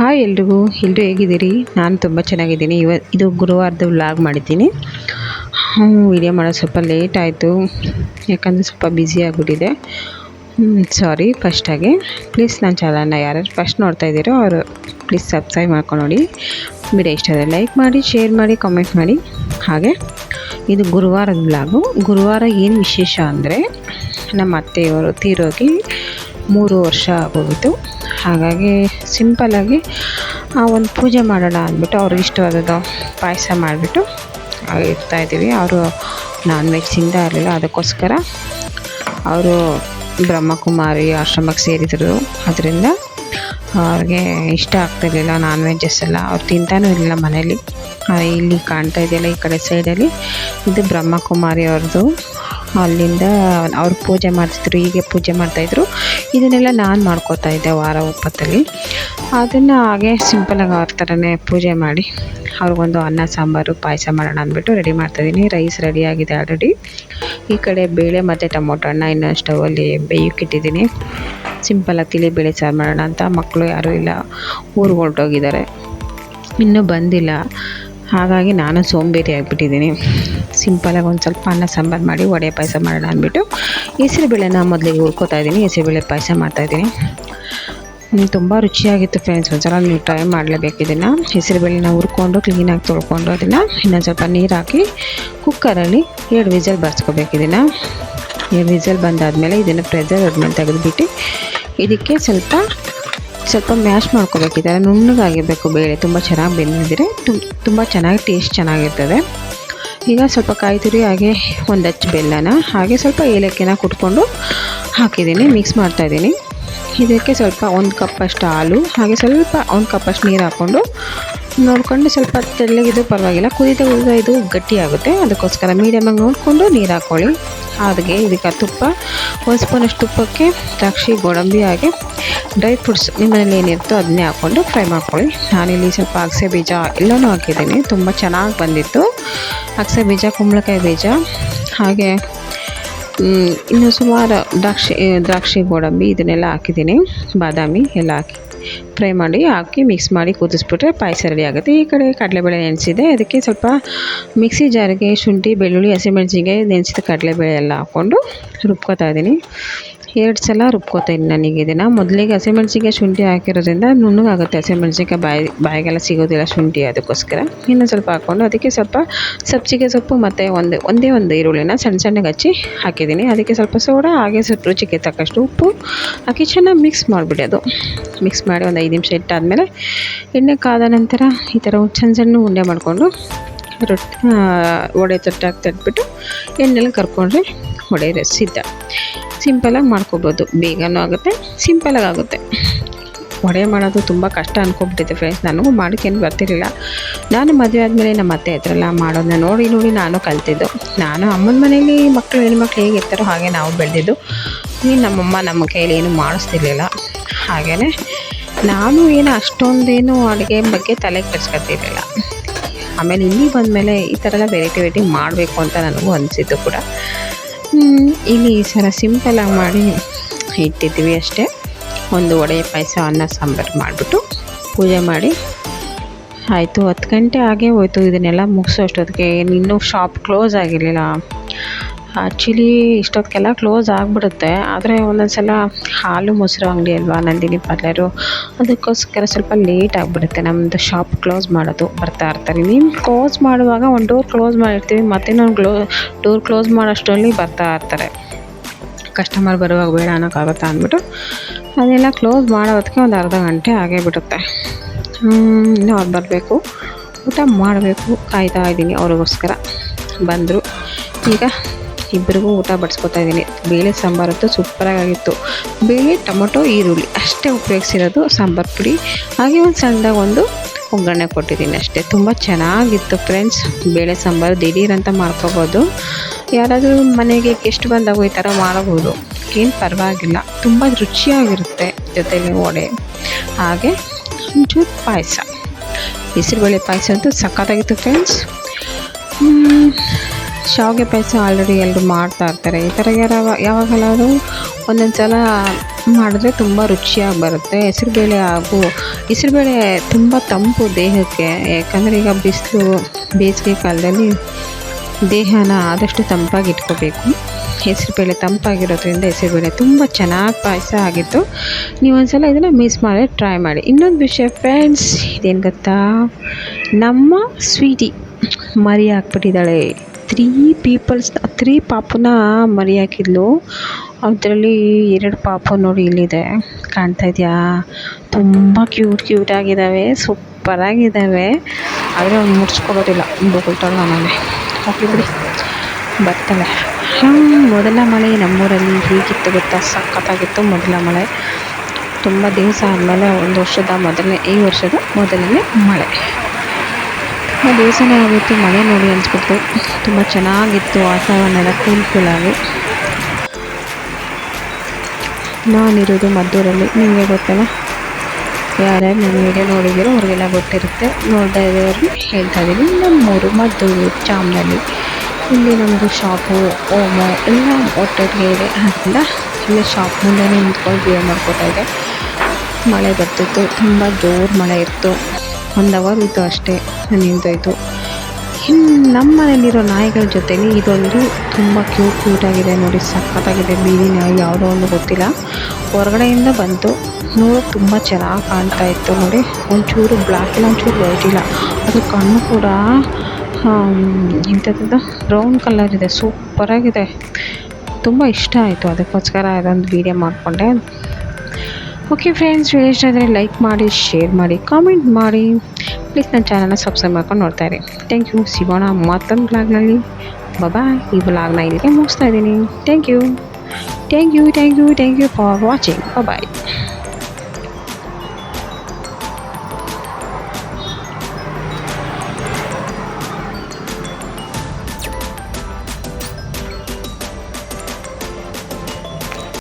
Hi ಎಲ್ರಿಗೂ ಎಲ್ಲರೂ ಹೇಗಿದ್ದೀರಿ? ನಾನು ತುಂಬ ಚೆನ್ನಾಗಿದ್ದೀನಿ. ಇವ, ಇದು ಗುರುವಾರದ ವ್ಲಾಗ್ ಮಾಡಿದ್ದೀನಿ. ವಿಡಿಯೋ ಮಾಡೋದು ಸ್ವಲ್ಪ ಲೇಟ್ ಆಯಿತು. ಯಾಕಂದರೆ ಸ್ವಲ್ಪ ಬ್ಯುಸಿ ಆಗಿಬಿಟ್ಟಿದೆ. ಸಾರಿ ಫಸ್ಟಾಗಿ ಪ್ಲೀಸ್ ನನ್ನ ಚಾನಲ್ನ ಯಾರ್ಯಾರು ಫಸ್ಟ್ ನೋಡ್ತಾ ಇದ್ದೀರೋ ಅವರು ಪ್ಲೀಸ್ ಸಬ್ಸ್ಕ್ರೈಬ್ ಮಾಡ್ಕೊಂಡು ನೋಡಿ. ವಿಡಿಯೋ ಇಷ್ಟ ಆದರೆ ಲೈಕ್ ಮಾಡಿ ಶೇರ್ ಮಾಡಿ ಕಾಮೆಂಟ್ ಮಾಡಿ. ಹಾಗೆ, ಇದು ಗುರುವಾರದ ವ್ಲಾಗು. ಗುರುವಾರ ಏನು ವಿಶೇಷ ಅಂದರೆ ನಮ್ಮ ಅತ್ತೆಯವರು ತೀರೋಗಿ ಮೂರು ವರ್ಷ ಆಗೋಗಿತ್ತು. ಹಾಗಾಗಿ ಸಿಂಪಲ್ಲಾಗಿ ಒಂದು ಪೂಜೆ ಮಾಡೋಣ ಅಂದ್ಬಿಟ್ಟು ಅವ್ರಿಗೆ ಇಷ್ಟವಾದದ್ದು ಪಾಯಸ ಮಾಡಿಬಿಟ್ಟು ಇರ್ತಾಯಿದ್ದೀವಿ ಅವರು ನಾನ್ ವೆಜ್ ತಿಂತಾ ಇರಲಿಲ್ಲ, ಅದಕ್ಕೋಸ್ಕರ ಅವರು ಬ್ರಹ್ಮಕುಮಾರಿ ಆಶ್ರಮಕ್ಕೆ ಸೇರಿದರು. ಅದರಿಂದ ಅವ್ರಿಗೆ ಇಷ್ಟ ಆಗ್ತಿರ್ಲಿಲ್ಲ ನಾನ್ ವೆಜ್ಜಸ್ ಎಲ್ಲ. ಅವ್ರು ತಿಂತಾನೂ ಇರಲಿಲ್ಲ ಮನೇಲಿ. ಇಲ್ಲಿ ಕಾಣ್ತಾ ಇದೆಯಲ್ಲ ಈ ಕಡೆ ಸೈಡಲ್ಲಿ ಇದು ಬ್ರಹ್ಮಕುಮಾರಿ ಅವ್ರದ್ದು. ಅಲ್ಲಿಂದ ಅವ್ರು ಪೂಜೆ ಮಾಡ್ತಿದ್ರು ಹೀಗೆ ಪೂಜೆ ಮಾಡ್ತಾಯಿದ್ರು ಇದನ್ನೆಲ್ಲ ನಾನು ಮಾಡ್ಕೋತಾ ಇದ್ದೆ ವಾರ ಒಪ್ಪತ್ತಲ್ಲಿ. ಅದನ್ನು ಹಾಗೆ ಸಿಂಪಲಾಗಿ ಅವ್ರ ಥರನೇ ಪೂಜೆ ಮಾಡಿ, ಅವ್ರಿಗೊಂದು ಅನ್ನ, ಸಾಂಬಾರು, ಪಾಯಸ ಮಾಡೋಣ ಅಂದ್ಬಿಟ್ಟು ರೆಡಿ ಮಾಡ್ತಾಯಿದ್ದೀನಿ ರೈಸ್ ರೆಡಿ ಆಗಿದೆ ಆಲ್ರೆಡಿ ಈ ಕಡೆ ಬೇಳೆ ಮತ್ತು ಟೊಮೊಟೊ ಹಣ್ಣ ಇನ್ನು ಸ್ಟವಲ್ಲಿ ಬೇಯಕ್ಕಿಟ್ಟಿದ್ದೀನಿ ಸಿಂಪಲಾಗಿ ತಿಳಿ ಬೇಳೆ ಸಾರು ಮಾಡೋಣ ಅಂತ. ಮಕ್ಕಳು ಯಾರೂ ಇಲ್ಲ, ಊರಿಗೆ ಹೊರಟೋಗಿದ್ದಾರೆ. ಇನ್ನೂ ಬಂದಿಲ್ಲ. ಹಾಗಾಗಿ ನಾನು ಸೋಂಬೇರಿ ಆಗಿಬಿಟ್ಟಿದ್ದೀನಿ. ಸಿಂಪಲಾಗಿ ಒಂದು ಸ್ವಲ್ಪ ಅನ್ನ, ಸಾಂಬಾರು ಮಾಡಿ, ವಡೆ ಪಾಯಸ ಮಾಡೋಣ ಅಂದ್ಬಿಟ್ಟು ಹೆಸರುಬೇಳೆನ ಮೊದಲಿಗೆ ಹುರ್ಕೋತಾ ಇದ್ದೀನಿ ಹೆಸರುಬೇಳೆ ಪಾಯಸ ಮಾಡ್ತಾಯಿದ್ದೀನಿ ತುಂಬ ರುಚಿಯಾಗಿತ್ತು ಫ್ರೆಂಡ್ಸ್ ಒಂದ್ಸಲ ನೀವು ಟ್ರೈ ಮಾಡಲೇಬೇಕು ಇದನ್ನು. ಹೆಸರುಬೇಳೆನ ಹುರ್ಕೊಂಡು ಕ್ಲೀನಾಗಿ ತೊಳ್ಕೊಂಡು ಅದನ್ನು ಇನ್ನೊಂದು ಸ್ವಲ್ಪ ನೀರು ಹಾಕಿ ಕುಕ್ಕರಲ್ಲಿ ಎರಡು ವಿಸಲ್ ಬರ್ಸ್ಕೋಬೇಕು ಇದನ್ನು. ಎರಡು ವಿಸಲ್ ಬಂದಾದಮೇಲೆ ಇದನ್ನು ಪ್ರೆಸರ್ ಅದ್ಮೇಲೆ ತೆಗೆದುಬಿಟ್ಟು ಇದಕ್ಕೆ ಸ್ವಲ್ಪ ಸ್ವಲ್ಪ ಮ್ಯಾಶ್ ಮಾಡ್ಕೋಬೇಕು. ಈ ಥರ ನುಣ್ಣಗಾಗಿರಬೇಕು ಬೇಳೆ, ತುಂಬ ಚೆನ್ನಾಗಿ ಬೆಂದಿದ್ರೆ ತುಂಬ ತುಂಬ ಚೆನ್ನಾಗಿ ಟೇಸ್ಟ್ ಚೆನ್ನಾಗಿರ್ತದೆ. ಈಗ ಸ್ವಲ್ಪ ಕಾಯಿ ತುರಿ ಹಾಗೆ ಒಂದು ಹಚ್ಚು ಬೆಲ್ಲನ, ಹಾಗೆ ಸ್ವಲ್ಪ ಏಲಕ್ಕಿನ ಕುಟ್ಕೊಂಡು ಹಾಕಿದ್ದೀನಿ ಮಿಕ್ಸ್ ಮಾಡ್ತಾಯಿದ್ದೀನಿ ಇದಕ್ಕೆ ಸ್ವಲ್ಪ ಒಂದು ಕಪ್ಪಷ್ಟು ಹಾಲು, ಹಾಗೆ ಸ್ವಲ್ಪ ಒಂದು ಕಪ್ಪಷ್ಟು ನೀರು ಹಾಕ್ಕೊಂಡು ನೋಡಿಕೊಂಡು ಸ್ವಲ್ಪ ತೆಳ್ಳಗಿದ್ದು ಪರವಾಗಿಲ್ಲ ಕುದಿತ ಕುದಿತ ಇದು ಗಟ್ಟಿ ಆಗುತ್ತೆ ಅದಕ್ಕೋಸ್ಕರ ಮೀಡಿಯಮಾಗಿ ನೋಡಿಕೊಂಡು ನೀರು ಹಾಕ್ಕೊಳ್ಳಿ ಹಾಗೆ ಇದಕ್ಕೆ ತುಪ್ಪ, ಒಂದು ಸ್ಪೂನಷ್ಟು ತುಪ್ಪಕ್ಕೆ ದ್ರಾಕ್ಷಿ, ಗೋಡಂಬಿ, ಹಾಗೆ ಡ್ರೈ ಫ್ರೂಟ್ಸ್ ನಿಮ್ಮನೇಲಿ ಏನಿರುತ್ತೋ ಅದನ್ನೇ ಹಾಕ್ಕೊಂಡು ಫ್ರೈ ಮಾಡ್ಕೊಳ್ಳಿ. ನಾನಿಲ್ಲಿ ಸ್ವಲ್ಪ ಅಗಸೆ ಬೀಜ ಎಲ್ಲನೂ ಹಾಕಿದ್ದೀನಿ, ತುಂಬ ಚೆನ್ನಾಗಿ ಬಂದಿತ್ತು. ಅಗಸೆ ಬೀಜ, ಕುಂಬಳಕಾಯಿ ಬೀಜ, ಹಾಗೆ ಇನ್ನು ಸುಮಾರು ದ್ರಾಕ್ಷಿ ದ್ರಾಕ್ಷಿ ಗೋಡಂಬಿ ಇದನ್ನೆಲ್ಲ ಹಾಕಿದ್ದೀನಿ. ಬಾದಾಮಿ ಎಲ್ಲ ಹಾಕಿ ಫ್ರೈ ಮಾಡಿ, ಹಾಕಿ ಮಿಕ್ಸ್ ಮಾಡಿ ಕುದಿಸ್ಬಿಟ್ರೆ ಪಾಯಸ ರೆಡಿ ಆಗುತ್ತೆ. ಈ ಕಡೆ ಕಡಲೆಬೇಳೆ ನೆನೆಸಿದೆ. ಅದಕ್ಕೆ ಸ್ವಲ್ಪ ಮಿಕ್ಸಿ ಜಾರಿಗೆ ಶುಂಠಿ, ಬೆಳ್ಳುಳ್ಳಿ ಹಸಿಮೆಣ್ಸಿಗೆ ನೆನೆಸಿದ ಕಡಲೆಬೇಳೆ ಎಲ್ಲ ಹಾಕ್ಕೊಂಡು ರುಬ್ಕೋತಾ ಇದ್ದೀನಿ. ಎರಡು ಸಲ ರುಬ್ಕೋತೀನಿ ನನಗೆ ಇದನ್ನು. ಮೊದಲಿಗೆ ಹಸಿಮೆಣ್ಸಿಗೆ ಶುಂಠಿ ಹಾಕಿರೋದ್ರಿಂದ ನುಣ್ಣಗಾಗುತ್ತೆ ಹಸಿಮೆಣಸಿನ್ಕಾಯಿ ಬಾಯಿ, ಬಾಯಿಗೆಲ್ಲ ಸಿಗೋದಿಲ್ಲ ಶುಂಠಿ ಅದಕ್ಕೋಸ್ಕರ. ಇನ್ನೂ ಸ್ವಲ್ಪ ಹಾಕ್ಕೊಂಡು ಅದಕ್ಕೆ ಸ್ವಲ್ಪ ಸಬ್ಸಿಗೆ ಸೊಪ್ಪು ಮತ್ತು ಒಂದು, ಒಂದೇ ಒಂದು ಈರುಳ್ಳಿನ ಸಣ್ಣ ಸಣ್ಣಗೆ ಹಚ್ಚಿ ಹಾಕಿದ್ದೀನಿ. ಅದಕ್ಕೆ ಸ್ವಲ್ಪ ಸೋಡಾ, ಹಾಗೆ ಸ್ವಲ್ಪ ರುಚಿಗೆ ತಕ್ಕಷ್ಟು ಉಪ್ಪು ಹಾಕಿ ಚೆನ್ನಾಗಿ ಮಿಕ್ಸ್ ಮಾಡಿಬಿಡಿ ಅದು. ಮಿಕ್ಸ್ ಮಾಡಿ ಒಂದು ಐದು ನಿಮಿಷ ಇಟ್ಟಾದಮೇಲೆ ಎಣ್ಣೆ ಕಾದ ನಂತರ ಈ ಥರ ಸಣ್ಣ ಸಣ್ಣ ಉಂಡೆ ಮಾಡಿಕೊಂಡು ರೊಟ್ಟಿ ವಡೆ ತಟ್ಟಾಗಿ ತಟ್ಬಿಟ್ಟು ಎಣ್ಣೆಲಿ ಕರ್ಕೊಂಡ್ರೆ ವಡೆ ಸಿದ್ಧ. ಸಿಂಪಲಾಗಿ ಮಾಡ್ಕೋಬೋದು. ಬೇಗನೂ ಆಗುತ್ತೆ ಸಿಂಪಲಾಗಿ ಆಗುತ್ತೆ. ವಡೆ ಮಾಡೋದು ತುಂಬ ಕಷ್ಟ ಅನ್ಕೊಬಿಟ್ಟಿದೆ ಫ್ರೆಂಡ್ಸ್ ನನಗೂ ಮಾಡೋಕ್ಕೇನು ಬರ್ತಿರಲಿಲ್ಲ ನಾನು ಮದುವೆ ಆದಮೇಲೆ ನಮ್ಮ ಅತ್ತೆ ಹತ್ರ ಎಲ್ಲ ಮಾಡೋದನ್ನ ನೋಡಿ ನೋಡಿ ನಾನು ಕಲ್ತಿದ್ದು. ನಾನು ಅಮ್ಮನ ಮನೇಲಿ ಮಕ್ಕಳು, ಹೆಣ್ಮಕ್ಳು ಹೇಗಿರ್ತಾರೋ ಹಾಗೆ ನಾವು ಬೆಳೆದಿದ್ದು. ಈ ನಮ್ಮಮ್ಮ ನಮ್ಮ ಕೈಯಲ್ಲಿ ಏನು ಮಾಡಿಸ್ತಿರ್ಲಿಲ್ಲ. ಹಾಗೆಯೇ ನಾನು ಏನು ಅಷ್ಟೊಂದೇನು ಅಡುಗೆ ಬಗ್ಗೆ ತಲೆ ಕೆಡ್ಸ್ಕೊತಿರ್ಲಿಲ್ಲ. ಆಮೇಲೆ ಇಲ್ಲಿ ಬಂದಮೇಲೆ ಈ ಥರ ಎಲ್ಲ ವೆರೈಟಿ ವೆರೈಟಿ ಮಾಡಬೇಕು ಅಂತ ನನಗೂ ಅನಿಸಿದ್ದು ಕೂಡ. ಇಲ್ಲಿ ಈ ಸಲ ಸಿಂಪಲಾಗಿ ಮಾಡಿ ಇಟ್ಟಿದ್ದೀವಿ ಅಷ್ಟೇ. ಒಂದು ವಡೆ ಪಾಯಸ, ಅನ್ನ, ಸಾಂಬಾರು ಮಾಡಿಬಿಟ್ಟು ಪೂಜೆ ಮಾಡಿ ಆಯಿತು. ಹತ್ತು ಗಂಟೆ ಆಗೇ ಹೋಯ್ತು. ಇದನ್ನೆಲ್ಲ ಮುಗಿಸೋ ಅಷ್ಟೊತ್ತಿಗೆ. ಇನ್ನೂ ಶಾಪ್ ಕ್ಲೋಸ್ ಆಗಿರಲಿಲ್ಲ. ಆ್ಯಕ್ಚುಲಿ ಇಷ್ಟೊತ್ತಿಗೆಲ್ಲ ಕ್ಲೋಸ್ ಆಗಿಬಿಡುತ್ತೆ. ಆದರೆ ಒಂದೊಂದು ಸಲ ಹಾಲು ಮೊಸರು ಅಂಗಡಿ ಅಲ್ವಾ ನಂದಿನಿ ಪಾರ್ಲರು ಅದಕ್ಕೋಸ್ಕರ ಸ್ವಲ್ಪ ಲೇಟ್ ಆಗಿಬಿಡುತ್ತೆ. ನಮ್ಮದು ಶಾಪ್ ಕ್ಲೋಸ್ ಮಾಡೋದು ಬರ್ತಾ ಇರ್ತಾರೆ ನೀವು ಕ್ಲೋಸ್ ಮಾಡುವಾಗ ಒಂದು ಡೋರ್ ಕ್ಲೋಸ್ ಮಾಡಿರ್ತೀವಿ. ಮತ್ತೆ ನಾವು ಗ್ಲೋ ಡೋರ್ ಕ್ಲೋಸ್ ಮಾಡೋಷ್ಟರಲ್ಲಿ ಬರ್ತಾ ಇರ್ತಾರೆ. ಕಸ್ಟಮರ್ ಬರುವಾಗ ಬೇಡ ಅನ್ನೋಕ್ಕಾಗುತ್ತಾ ಅಂದ್ಬಿಟ್ಟು ಅದೆಲ್ಲ ಕ್ಲೋಸ್ ಮಾಡೋ ಹೊತ್ತಿಗೆ ಒಂದು ಅರ್ಧ ಗಂಟೆ ಆಗೇ ಬಿಡುತ್ತೆ. ಇನ್ನೂ ಅವ್ರು ಬರಬೇಕು. ಊಟ ಮಾಡಬೇಕು. ಕಾಯ್ತಾ ಇದ್ದೀನಿ. ಅವ್ರಿಗೋಸ್ಕರ ಬಂದರು. ಈಗ ಇಬ್ಬರಿಗೂ ಊಟ ಬಡಿಸ್ಕೊತಾ ಇದ್ದೀನಿ. ಬೇಳೆ ಸಾಂಬಾರಂತೂ ಸೂಪರಾಗಿತ್ತು ಬೇಳೆ, ಟೊಮೊಟೊ, ಈರುಳ್ಳಿ ಅಷ್ಟೇ ಉಪಯೋಗಿಸಿರೋದು ಸಾಂಬಾರು ಪುಡಿ. ಹಾಗೆ ಒಂದು ಸಣ್ಣದಾಗ ಒಂದು ಒಗ್ಗರಣೆ ಕೊಟ್ಟಿದ್ದೀನಿ ಅಷ್ಟೇ. ತುಂಬ ಚೆನ್ನಾಗಿತ್ತು ಫ್ರೆಂಡ್ಸ್. ಬೇಳೆ ಸಾಂಬಾರು ದಿಢೀರಂತ ಮಾಡ್ಕೋಬೋದು. ಯಾರಾದರೂ ಮನೆಗೆ ಗೆಸ್ಟ್ ಬಂದಾಗ ಈ ಥರ ಮಾಡಬಹುದು. ಏನು ಪರವಾಗಿಲ್ಲ. ತುಂಬ ರುಚಿಯಾಗಿರುತ್ತೆ ಜೊತೆಗೆ ವಡೆ. ಹಾಗೆ ಒಂಚೂರು ಪಾಯಸ. ಹೆಸರುಬೇಳೆ ಪಾಯಸ ಅಂತೂ ಸಖತ್ತಾಗಿತ್ತು ಫ್ರೆಂಡ್ಸ್. ಶಾವಿಗೆ ಪಾಯಸ ಆಲ್ರೆಡಿ ಎಲ್ಲರೂ ಮಾಡ್ತಾ ಇರ್ತಾರೆ. ಈ ಥರ ಯಾವಾಗ ಯಾವಾಗಲಾದರೂ ಒಂದೊಂದು ಸಲ ಮಾಡಿದ್ರೆ ತುಂಬ ರುಚಿಯಾಗಿ ಬರುತ್ತೆ. ಹೆಸರುಬೇಳೆ ಹಾಗೂ ಹೆಸರುಬೇಳೆ ತುಂಬ ತಂಪು ದೇಹಕ್ಕೆ. ಯಾಕಂದರೆ ಈಗ ಬಿಸಿಲು, ಬೇಸಿಗೆ ಕಾಲದಲ್ಲಿ ದೇಹನ ಆದಷ್ಟು ತಂಪಾಗಿ ಇಟ್ಕೋಬೇಕು. ಹೆಸರುಬೇಳೆ ತಂಪಾಗಿರೋದ್ರಿಂದ ಹೆಸರುಬೇಳೆ ತುಂಬ ಚೆನ್ನಾಗಿ ಪಾಯಸ ಆಗಿತ್ತು ನೀವು ಒಂದ್ಸಲ ಇದನ್ನು ಮಿಸ್ ಮಾಡಿ ಟ್ರೈ ಮಾಡಿ. ಇನ್ನೊಂದು ವಿಷಯ ಫ್ರೆಂಡ್ಸ್ ಇದೇನು ಗೊತ್ತಾ? ನಮ್ಮ ಸ್ವೀಟಿ ಮರಿ ಹಾಕ್ಬಿಟ್ಟಿದ್ದಾಳೆ. ತ್ರೀ ಪೀಪಲ್ಸ್ ತ್ರೀ ಪಾಪುನ ಮರಿ ಹಾಕಿದ್ಲು ಅದರಲ್ಲಿ ಎರಡು ಪಾಪು ನೋಡಿ ಇಲ್ಲಿದೆ. ಕಾಣ್ತಾ ಇದೆಯಾ? ತುಂಬ ಕ್ಯೂಟ್ ಕ್ಯೂಟ್ ಆಗಿದ್ದಾವೆ. ಸೂಪರಾಗಿದ್ದಾವೆ ಆದರೆ ಅವ್ನು ಮುಡ್ಸ್ಕೊಡೋದಿಲ್ಲ ಬೊಗಳ್ತಾಳೆ ನಾನೇ ಹೋಗ್ಲಿ ಬಿಡಿ. ಬರ್ತಾಳೆ ಮೊದಲ ಮಳೆ ನಮ್ಮೂರಲ್ಲಿ ಹೇಗಿತ್ತು ಗೊತ್ತಾ? ಸಖತ್ತಾಗಿತ್ತು ಮೊದಲ ಮಳೆ. ತುಂಬ ದಿವಸ ಆದಮೇಲೆ, ಒಂದು ವರ್ಷದ ಮೊದಲನೇ, ಈ ವರ್ಷದ ಮೊದಲನೇ ಮಳೆ. ತುಂಬ ದಿವಸನೇ ಆಗಿತ್ತು, ಮಳೆ ನೋಡಿ ಅನಿಸ್ಬಿಡ್ತು. ತುಂಬ ಚೆನ್ನಾಗಿತ್ತು ವಾತಾವರಣ ಎಲ್ಲ ಕೂಲ್ ಕೂಲಾಗಿ ನಾನಿರೋದು ಮದ್ದೂರಲ್ಲಿ. ನಿಮಗೆ ಗೊತ್ತಲ್ಲ ಯಾರ್ಯಾರು ನನ್ನ ವಿಡಿಯೋ ನೋಡಿದ್ದೀರೋ ಅವ್ರಿಗೆಲ್ಲ ಗೊತ್ತಿರುತ್ತೆ. ನೋಡ್ತಾ ಇದ್ದೀವಿ ಹೇಳ್ತಾ ಇದ್ದೀನಿ. ನಮ್ಮೂರು ಮದ್ದೂರು ಚಾಮ್ನಲ್ಲಿ ಇಲ್ಲಿ ನಮ್ಮದು ಶಾಪು, ಓಮೋ, ಎಲ್ಲ ಒಟ್ಟೊಟ್ಟಿಗೆ ಇದೆ. ಅದರಿಂದ ಇಲ್ಲಿ ಶಾಪ್ ಮುಂದೆ ನಿಂತ್ಕೊಂಡು ವಿಡಿಯೋ ಮಾಡ್ಕೋತಾ ಇದೆ ಮಳೆ ಬರ್ತಿತ್ತು. ತುಂಬ ಜೋರು ಮಳೆ ಇತ್ತು. ಒಂದು ಅವರ್ ಇತ್ತು ಅಷ್ಟೇ ನಿಂತೋಯ್ತು ಇನ್ನು ನಮ್ಮ ಮನೇಲಿರೋ ನಾಯಿಗಳ ಜೊತೆಲಿ ಇದೊಂದು ತುಂಬ ಕ್ಯೂಟ್ ಕ್ಯೂಟಾಗಿದೆ ನೋಡಿ, ಸಖತ್ತಾಗಿದೆ. ಬೀದಿ ನಾಯಿ ಯಾವುದೋ ಒಂದು ಗೊತ್ತಿಲ್ಲ. ಹೊರಗಡೆಯಿಂದ ಬಂತು ನೋಡೋಕೆ ತುಂಬ ಚೆನ್ನಾಗಿ ಕಾಣ್ತಾ ಇತ್ತು ನೋಡಿ. ಒಂಚೂರು ಬ್ಲ್ಯಾಕ್ ಇಲ್ಲ, ಒಂಚೂರು ವೈಟ್ ಇಲ್ಲ. ಅದು ಕಣ್ಣು ಕೂಡ ಇಂಥದ್ದು ಬ್ರೌನ್ ಕಲರ್ ಇದೆ ಸೂಪರಾಗಿದೆ ತುಂಬ ಇಷ್ಟ ಆಯಿತು. ಅದಕ್ಕೋಸ್ಕರ ಅದೊಂದು ವೀಡಿಯೋ ಮಾಡಿಕೊಂಡೆ. ಓಕೆ ಫ್ರೆಂಡ್ಸ್ ವಿಡಿಯೋ ಇಷ್ಟ ಆದರೆ ಲೈಕ್ ಮಾಡಿ ಶೇರ್ ಮಾಡಿ ಕಾಮೆಂಟ್ ಮಾಡಿ. ಪ್ಲೀಸ್ ನನ್ನ ಚಾನಲ್ನ ಸಬ್ಸ್ಕ್ರೈಬ್ ಮಾಡ್ಕೊಂಡು ನೋಡ್ತಾ ಇರಿ. ಥ್ಯಾಂಕ್ ಯು ಸಿಗೋಣ ಮತ್ತೊಂದು ಬ್ಲಾಗ್ನಲ್ಲಿ ಬಾಯ್ ಈ ಬ್ಲಾಗ್ನ ಇಲ್ಲಿಗೆ ಮುಗಿಸ್ತಾ ಇದ್ದೀನಿ. Thank you thank you thank you thank you for watching bye